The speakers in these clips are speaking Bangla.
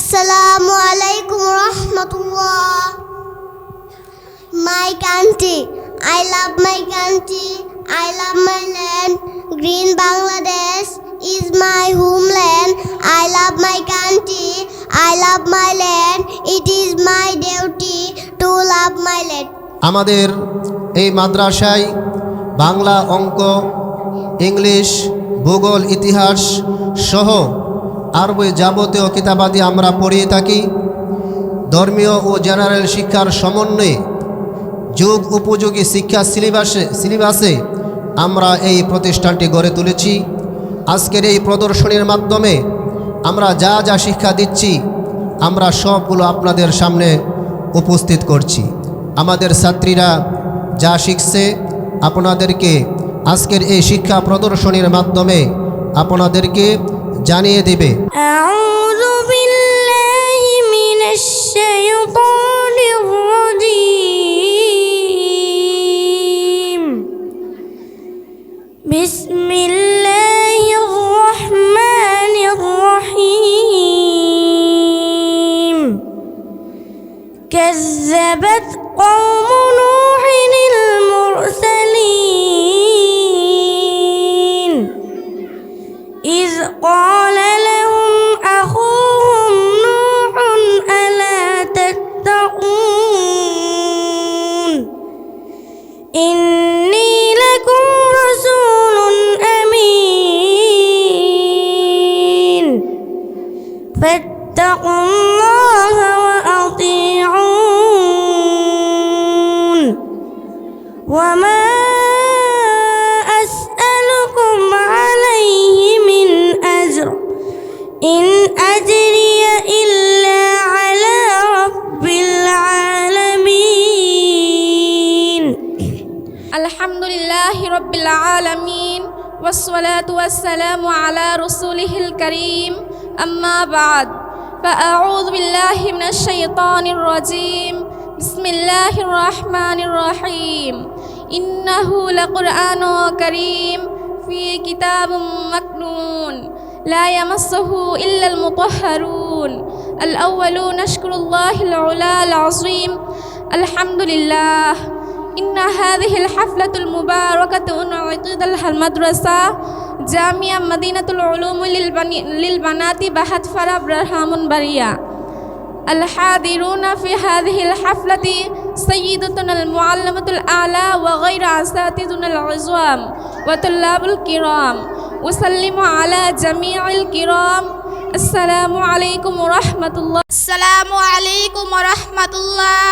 Assalamu alaikum rahmatullah. My country, I love my country, I love my land. Green Bangladesh is my homeland. I love my country, I love my land. It is my duty to love my land. আমাদের এই মাদ্রাসায় বাংলা অঙ্ক ইংলিশ ভূগোল ইতিহাস সহ আরবি যাবতীয় কিতাবাদি আমরা পড়িয়ে থাকি। ধর্মীয় ও জেনারেল শিক্ষার সমন্বয়ে যুগ উপযোগী শিক্ষা সিলেবাসে সিলেবাসে আমরা এই প্রতিষ্ঠানটি গড়ে তুলেছি। আজকের এই প্রদর্শনীর মাধ্যমে আমরা যা যা শিক্ষা দিচ্ছি, আমরা সবগুলো আপনাদের সামনে উপস্থিত করছি। আমাদের ছাত্রীরা যা শিখছে, আপনাদেরকে আজকের এই শিক্ষা প্রদর্শনীর মাধ্যমে আপনাদেরকে জানিয়ে দেবে أعوذ بالله من الشيطان الرجيم بسم الله الرحمن الرحيم كذبت قوم نوح والصلاة والسلام على رسوله الكريم أما بعد فأعوذ بالله من الشيطان الرجيم بسم الله الرحمن الرحيم إنه لقرآن كريم في كتاب مكنون لا يمسه إلا المطهرون الأولون نشكر الله العلا العظيم الحمد لله إن هذه الحفلة المباركة انعقد لها المدرسة جامعة مدينة العلوم للبنات بحث فرع برهام بريا الحاضرون في هذه الحفلة سيدتنا المعلمة الأعلى وغير أساتذتنا العظام وطلاب الكرام. أسلم على جميع الكرام আসসালামু আলাইকুম রহমতুল্লাহ আসসালামু আলাইকুম রহমতুল্লাহ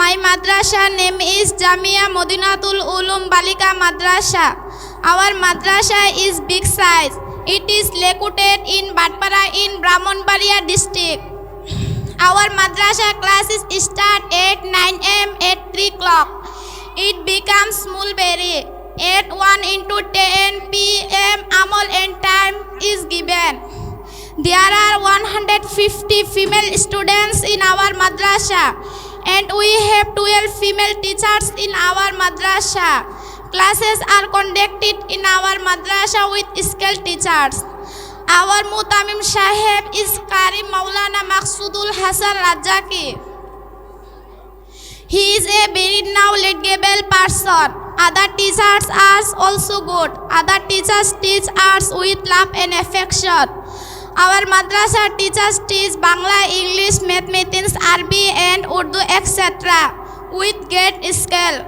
my madrasa name is Jamia Madinatul Uloom Balika madrasa. Our madrasa is big size. It is located in Batpara in Brahmanbaria district. Our madrasa classes start at nine AM, at three clock. It becomes mulberry. At one into ten PM M আমল end time is given. There are 150 female students in our madrasa and we have 12 female teachers in our madrasa. Classes are conducted in our madrasa with skilled teachers. Our Mutamim Sahib is Karim Maulana Maksudul Hasan Rajaki. He is a very knowledgeable person. Other teachers are also good. Other teachers teach us with love and affection. Our madrasa teachers teach Bangla, English, mathematics, Arabic and Urdu etc. with great skill.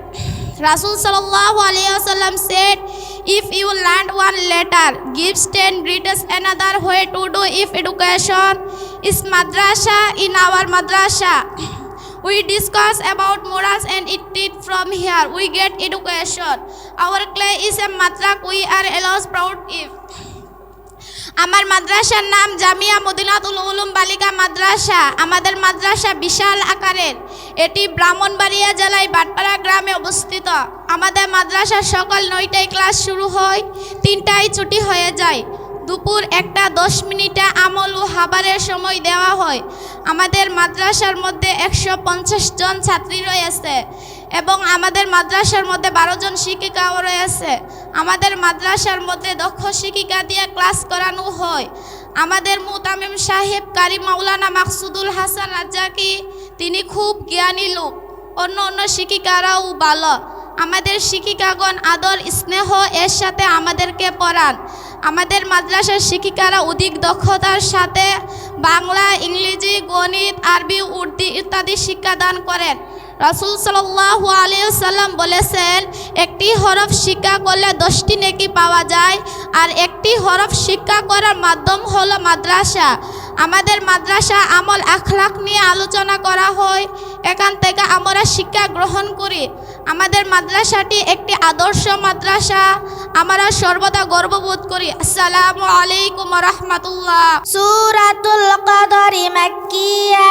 Rasul sallallahu alaihi wasallam said, if you learn one letter, give ten readers another way to do if education is madrasa in our madrasa. We discuss about morals and it from here. We get education. Our clay is a matrak. We are always proud if. আমার মাদ্রাসার নাম জামিয়া মদিনাতুল উলুম বালিকা মাদ্রাসা। আমাদের মাদ্রাসা বিশাল আকারের। এটি ব্রাহ্মণবাড়িয়া জেলায় বাটপাড়া গ্রামে অবস্থিত। আমাদের মাদ্রাসার সকাল নয়টায় ক্লাস শুরু হয়, তিনটায় ছুটি হয়ে যায়। দুপুর একটা দশ মিনিটে আমল ও হাবারের সময় দেওয়া হয়। আমাদের মাদ্রাসার মধ্যে একশো পঞ্চাশ জন ছাত্রী রয়েছে এবং আমাদের মাদ্রাসার মধ্যে বারো জন শিক্ষিকাও রয়েছে। আমাদের মাদ্রাসার মধ্যে দক্ষ শিক্ষিকা দিয়ে ক্লাস করানো হয়। আমাদের মুতামিম সাহেব কারি মাওলানা মাকসুদুল হাসান রাজ্জাকি, তিনি খুব জ্ঞানী লোক। অন্য অন্য শিক্ষিকারাও ভালো। আমাদের শিক্ষিকাগণ আদর, স্নেহ, এর সাথে আমাদেরকে পড়ান। আমাদের মাদ্রাসার শিক্ষিকারা অধিক দক্ষতার সাথে বাংলা, ইংরেজি, গণিত, আরবি, উর্দু ইত্যাদি শিক্ষাদান করেন। রাসুল সাল্লাল্লাহু আলাইহি সাল্লাম বলেছেন, একটি হরফ শিক্ষা করলে দশটি নেকি পাওয়া যায়, আর একটি হরফ শিক্ষা করার মাধ্যম হলো মাদ্রাসা। আমাদের মাদ্রাসা আমল আখলাক নিয়ে আলোচনা করা হয়, এখান থেকে আমরা শিক্ষা গ্রহণ করি। আমাদের মাদ্রাসাটি একটি আদর্শ মাদ্রাসা, আমরা সর্বদা গর্ববোধ করি। আসসালামু আলাইকুম রহমতুল্লাহ। সুরাতুল কদরি মাক্কিয়া।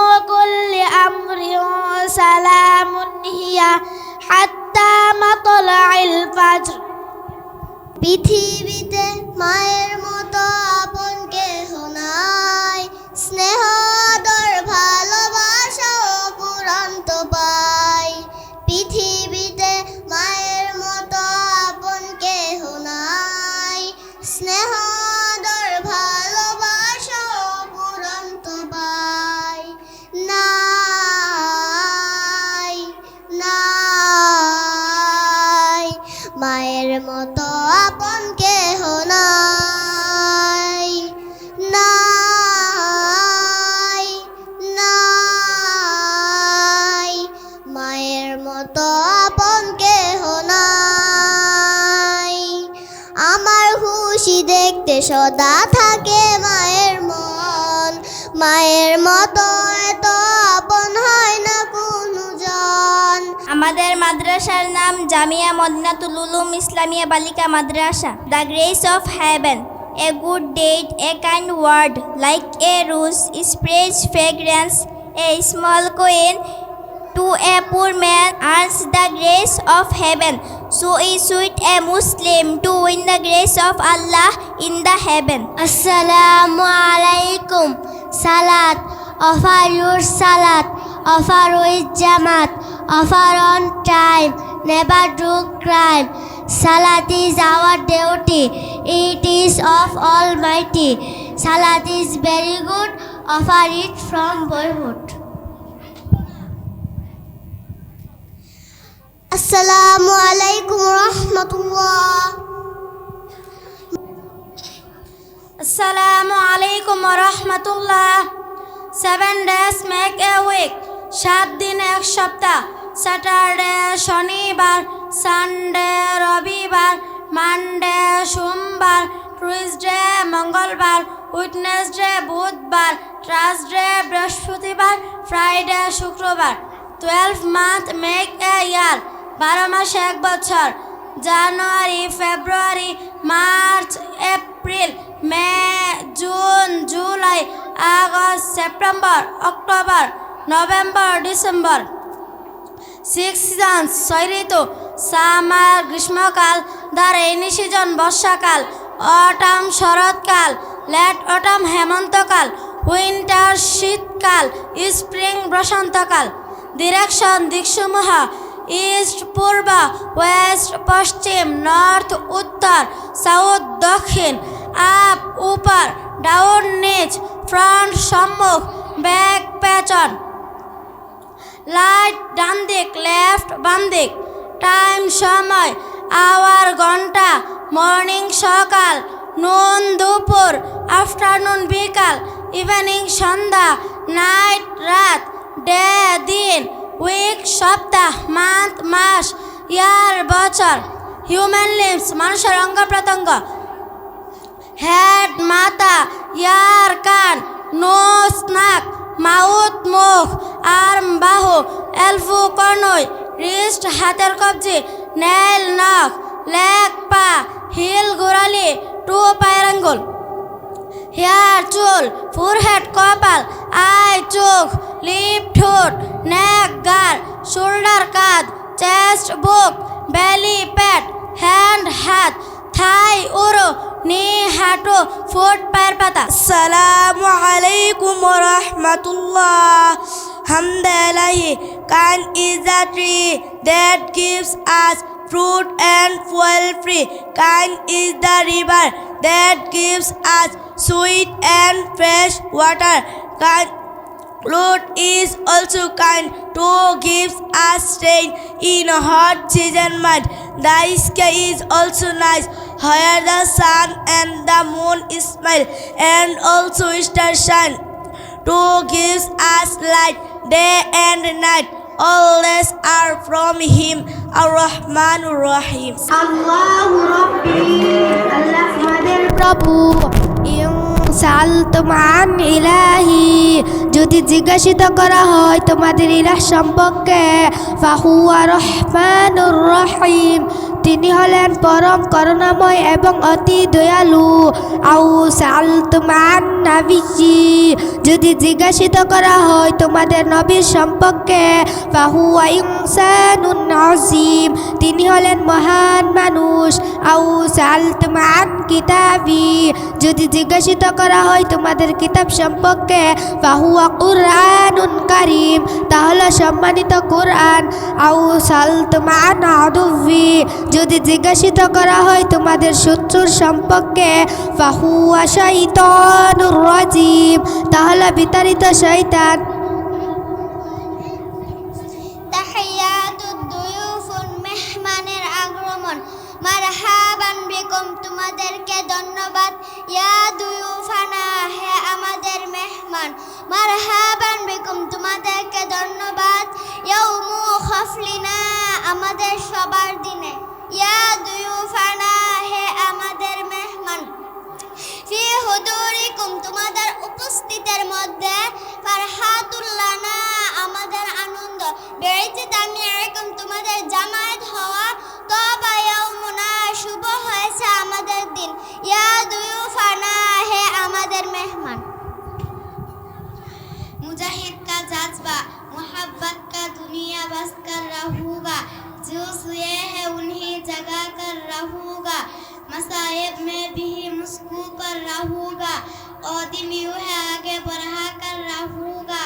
أمر سلام هي حتى مطلع الفجر পৃথিবীতে মায়ের মতো আপন কেহ নাই স্নেহ মতো আপন কেহ নাই Jamia Madinatul Uloom Islamia Balika madrasa, the grace of heaven a good deed, a kind word, like a rose spreads fragrance, a small coin, to a poor man earns the grace of heaven, so a sweet a Muslim, to win the grace of Allah in the heaven Assalamu আলাইকুম Salat. Offer your salat. Offer with Jamaat. Offer on time. Never do crime. Salat is our duty. It is of Almighty. Salat is very good. Offer it from boyhood. Assalamu alaikum rahmatullah. আসসালামু আলাইকুম রহমতুল্লাহ seven days make a week সাত দিন এক সপ্তাহ স্যাটারডে, শনিবার, সানডে, রবিবার, মানডে, সোমবার, টুইসডে, মঙ্গলবার, উইটনেসডে, বুধবার ট্রাসডে বৃহস্পতিবার, ফ্রাইডে, শুক্রবার। Twelve month make a year, বারো মাসে এক বছর। January, February, March, April, May, June, July, August, September, October, November, December. Seasons ছয় ঋতু সামার গ্রীষ্মকাল দ্য রেইনি সিজন বর্ষাকাল, অটাম শরৎকাল, লেট অটাম হেমন্তকাল, উইন্টার শীতকাল, স্প্রিং বসন্তকাল। ডিরেকশন দিকসমূহ ইস্ট, পূর্ব, ওয়েস্ট, পশ্চিম, নর্থ, উত্তর, সাউথ, দক্ষিণ, আপ, উপর, ডাউন, নিচ, ফ্রন্ট, সম্মুখ, ব্যাক পেছন লাইট ডান দিক, লেফট বাম দিক। টাইম সময়, আওয়ার ঘণ্টা, মর্নিং সকাল নুন দুপুর, আফটারনুন বিকাল, ইভিনিং সন্ধ্যা, নাইট রাত, ডে, দিন, উইক, সপ্তাহ, মান্থ, মাস, ইয়ার, বছর। হিউম্যান লিমস, মানুষের অঙ্গ প্রত্যঙ্গ। হেড, মাথা, ইয়ার, কান নোস নাক। মাউথ, মুখ, আর্ম, বাহু, এলফু কর্নই রিস্ট, হাতের কবজি, নেল, নখ, লেগ, পা, হিল, গোড়ালি, টু পায়ের আঙ্গুল। হেয়ার, চুল, ফোরহেড, কপাল, আই, চোখ, লিপ, ঠোঁট, নেক, গাল, শোল্ডার, কাঁধ, চেস্ট, বুক, বেলি প্যাট হ্যান্ড, হাত, থাই, উরো হাঁটো ফুট পায়ের পাতা আসসালামু আলাইকুম রহমতুল্লাহ হামদালাহি কান is the tree that gives us fruit and fuel free kind is the river that gives us sweet and fresh water kind Lord is also kind to gives us rain in a hot season month. The sky is also nice where the sun and the moon smile, and also the shine. To give us light day and night. All this are from Him, Ar-Rahman Rahim. Allahu Rabbi, Allah Rabbu. সালতমান ইলাহি। যদি জিজ্ঞাসিত করা হয় তোমাদের ইলাহ সম্পর্কে, ফাহুয়া রহমানুর রহিম। তিনি হলেন পরম করুণাময় এবং অতি দয়ালু। আউ সালতমান নাবিজি যদি জিজ্ঞাসিত করা হয় তোমাদের নবীর সম্পর্কে, ফাহুয়া ইনসানুন আজিম তিনি হলেন মহান মানুষ। আউ সালতমান কিতাবি। যদি জিজ্ঞাসিত করা হয় তোমাদের কিতাব সম্পর্কে, ফাহুয়া কুরআনুন কারিম, তাহলে সম্মানিত কোরআন। আউ সালতমান আদুবি। যদি জিজ্ঞাসিত করা হয় তোমাদের শত্রুর সম্পর্কে, ফাহুয়া শাইতানুর রাজিম, তাহলে বিতাড়িত শয়তান বিকুম তোমাদেরকে ধন্যবাদ। ইয়া দুয়ুফানা, হে আমাদের মেহমান, মারহাবান বিকুম, তোমাদেরকে ধন্যবাদ। ইয়াউমু খফলিনা, আমাদের সবার দিনে। ইয়া দুয়ুফানা, হে আমাদের মেহমান, ফি হুদুরিকুম, তোমাদের উপস্থিতের মধ্যে ফারহাতুল্লানা আমাদের আনন্দ। বেড়েছে তামিয়ারিকুম তোমাদের জামায়াত হওয়া তবা मुजाहिद का जज्बा मोहब्बत का दुनिया बस कर रहूगा जो सुए है उन्हें जगा कर रहूगा मसाइब में भी मुस्कू कर रहूगा और दिन यूँ है आगे बढ़ा कर रहूगा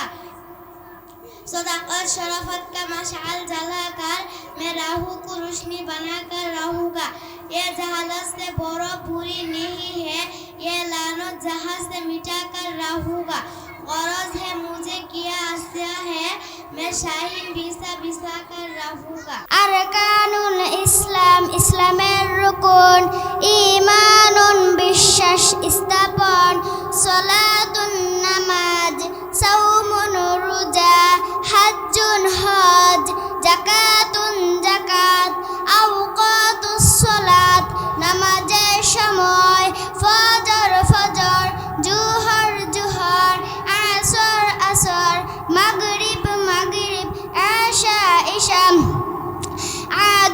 सदाकत शराफत का मशाल जला कर मैं राहू को रोशनी बना कर रहूँगा ये जहालत से बड़ो पूरी नहीं है। ये लानत जहाज़ से मिटा कर रहूँगा गरज है मुझे किया आस्या है मैं शाहीन बिसा बिसा कर रहूंगा আরকানুল ইসলাম ইসলামের রুকুন ঈমানুন বিশ্বাস স্থাপন সলাতুন নামাজ সাউমুন রোজা হাজ্জুন হজ জাকাতুন জাকাত আওকাতুস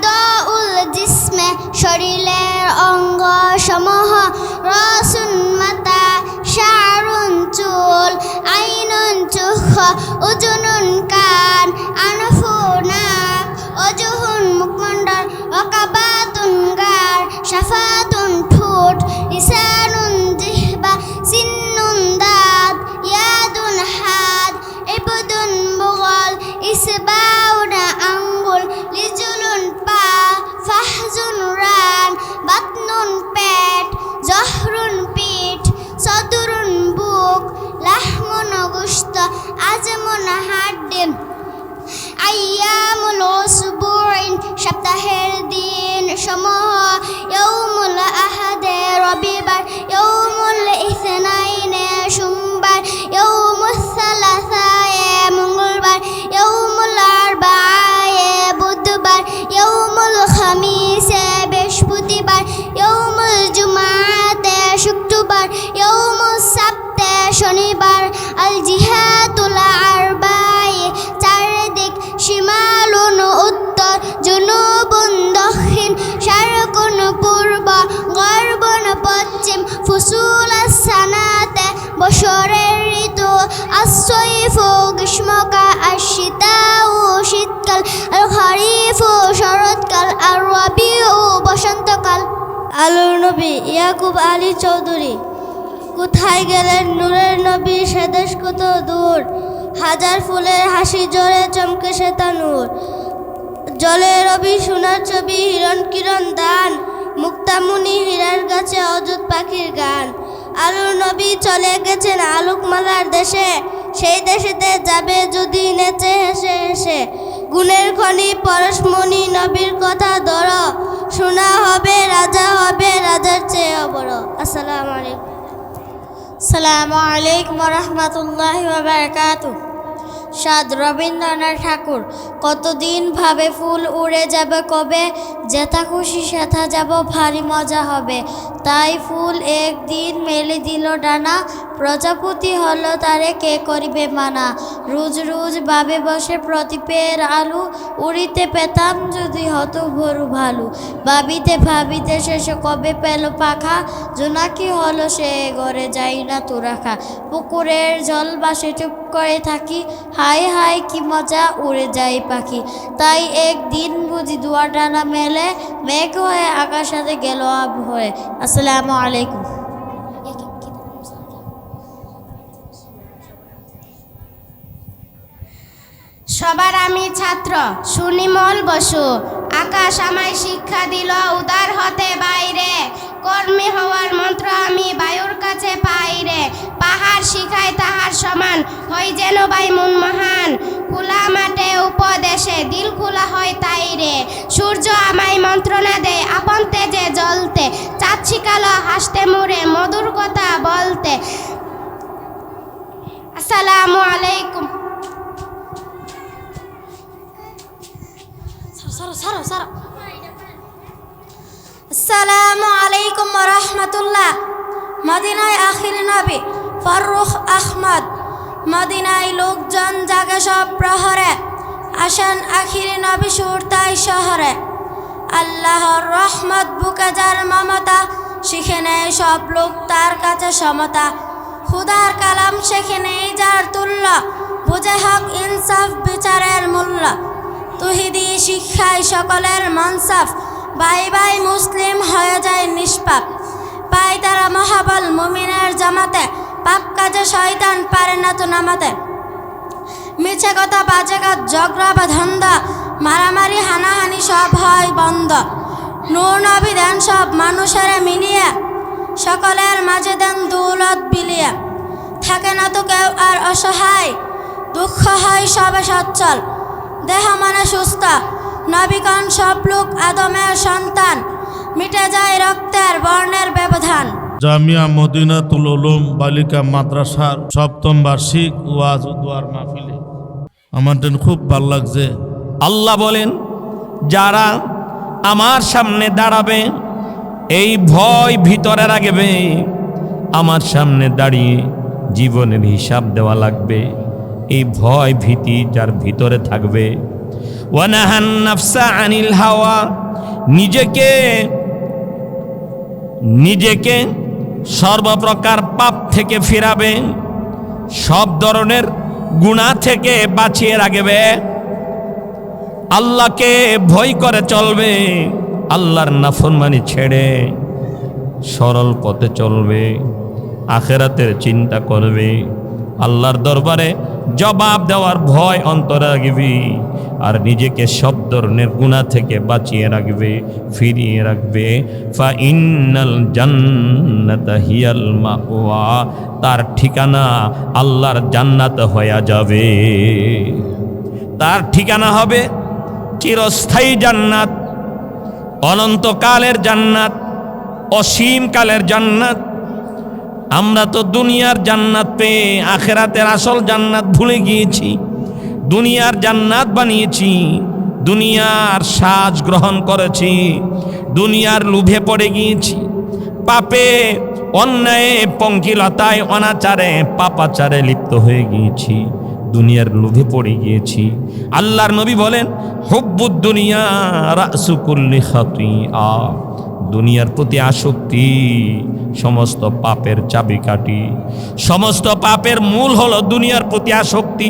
আদউল জিসমে শরীরের অঙ্গ সমূহ রসুন মাতা শারুন চুল আইনুন চুখ হাড্ডি আইয়ামুল উসবুইন সপ্তাহের দিন সমূহ বছরের ঋতু আসইফ গ্রীষ্মকাল আর শীতাও শীতকাল, আর খরিফ, শরৎকাল, আর রবি ও বসন্তকাল। আলোর নবী ইয়াকুব আলী চৌধুরী, কোথায় গেলেন নূরের নবী সেদেশ কত দূর, হাজার ফুলের হাসি জোরে চমকে সে নূর, জলে রবি সোনার ছবি, হিরণ কিরণ দান, মুক্তামুনি হীরার গাছে অযুত পাখির গান। আলুর নবী চলে গেছেন আলোকমালার দেশে। সেই দেশেতে যাবে যদি নেচে হেসে হেসে। গুণের খনি পরশমণি নবীর কথা ধরো। শোনা হবে, রাজা হবে, রাজার চেয়ে বড় আসসালামু আলাইকুম। আসসালামু আলাইকুম রহমতুল্লাহ সাদ রবীন্দ্রনাথ ঠাকুর। কতদিন ভাবে ফুল উড়ে যাবে কবে? যেথা খুশি সেথা যাব, ভারী মজা হবে। তাই ফুল একদিন মেলে দিল ডানা, প্রজাপতি হলো তারে কে করিবে মানা। রোজ রোজ বাবে বসে প্রদীপের আলু, উড়িতে পেতাম যদি হতো ভরু ভালু। ভাবিতে ভাবিতে শেষে কবে পেল পাখা, জোনাকি হলো সে ঘরে যাই না তো রাখা পুকুরের জল বাসে চুপ করে থাকি। হাই হাই কি মজা উড়ে যায় পাখি। তাই একদিন বুঝি দুয়ার ডানা মেলে, মেঘ হয়ে আকাশাতে গেল আব হয়ে। আসসালামু আলাইকুম। সবার আমি ছাত্র, সুনিমল বসু। আকাশ আমায় শিক্ষা দিল, উদার হতে বাইরে। কর্মী হওয়ার মন্ত্র আমি বায়ুর কাছে পাই রে। পাহাড় শিখায় তাহার সমান হই যেন বাই মন মহান। খোলা মাঠে উপদেশে, দিল খোলা হয় তাই রে। সূর্য আমায় মন্ত্রণা দেয়, আপন তেজে জ্বলতে। চাঁদ শিখালো হাসতে মুড়ে, মধুর কথা বলতে। আসসালামু আলাইকুম। আসসালামু আলাইকুম রহমতুল্লাহ। মদিনায় আখির নবী ফররুখ আহমদ। মদিনায় লোকজন জাগে সব প্রহরে। আসেন আখির নবী সুর তাই শহরে। আল্লাহর রহমত বুকে যার মমতা, শিখে নেয় সব লোক তার কাছে সমতা। খুদার কালাম শেখে নেই যার তুল্য, বুঝে হক ইনসাফ বিচারের মূল্য। তুহিদি শিক্ষায় সকলের মনসাফ বাই বাই মুসলিম হয়ে যায় নিষ্পাপ। পাই তারা মহাবল মুমিনের জামাতে, পাপ কাজে শয়তান পারে না তো নামাতে। মিছে কথা, বাজে কাজ, ঝগড়া বা ধন্দা, মারামারি, হানাহানি সব হয় বন্ধ। নবী দেন সব মানুষের মিলিয়ে, সকলের মাঝে দেন দৌলত বিলিয়ে। থাকে না তো কেউ আর অসহায়, দুঃখ হয় সবে সচ্ছল। দেহ মনে সুস্থ নবীগণ সব লোক আদমের সন্তান মিটে যায় রক্তের বর্ণের ব্যবধান। জামিয়া মদিনাতুল উলুম বালিকা মাদ্রাসার সপ্তম বার্ষিক ওয়াজ ও দোয়ার মাহফিলে। আমার জন্য খুব ভালো লাগছে। আল্লাহ বলেন যারা আমার সামনে দাঁড়াবে এই ভয় ভিতরে রাখবে আমার সামনে দাঁড়িয়ে জীবনের হিসাব দেওয়া লাগবে। এই ভয় ভীতি যার ভিতরে থাকবে ওয়ানাহান নাফসা আনিল হাওয়া। নিজেকে নিজেকে সর্বপ্রকার পাপ থেকে ফিরাবে, সব ধরনের গুণা থেকে বাঁচিয়ে রাখবে। আল্লাহকে ভয় করে চলবে, আল্লাহর নাফরমানি ছেড়ে সরল পথে চলবে, আখেরাতের চিন্তা করবে, আল্লাহর দরবারে জবাব দেওয়ার ভয় অন্তরে রাখবি আর নিজেকে সব ধরনের গুণা থেকে বাঁচিয়ে রাখবে, ফিরিয়ে রাখবে। ফা ইন্নাল হিয়াল মাওয়া, তার ঠিকানা আল্লাহর জান্নাত হয়ে যাবে। তার ঠিকানা হবে চিরস্থায়ী জান্নাত, অনন্তকালের জান্নাত, অসীমকালের জান্নাত আমরা তো দুনিয়ার জান্নাত পেয়ে আখেরাতের আসল জান্নাত ভুলে গিয়েছি। দুনিয়ার জান্নাত বানিয়েছি, দুনিয়ার সাজ গ্রহণ করেছি, দুনিয়ার লোভে পড়ে গিয়েছি। পাপে, অন্যায়ে, পঙ্কিলতায়, অনাচারে, পাপাচারে লিপ্ত হয়ে গিয়েছি, দুনিয়ার লোভে পড়ে গিয়েছি। আল্লাহর নবী বলেন, হব্বুদ দুনিয়া রাসুকুল্লি খাতুই আ দুনিয়ার প্রতি আসক্তি সমস্ত পাপের চাবিকাঠি সমস্ত পাপের মূল হলো দুনিয়ার প্রতি আসক্তি।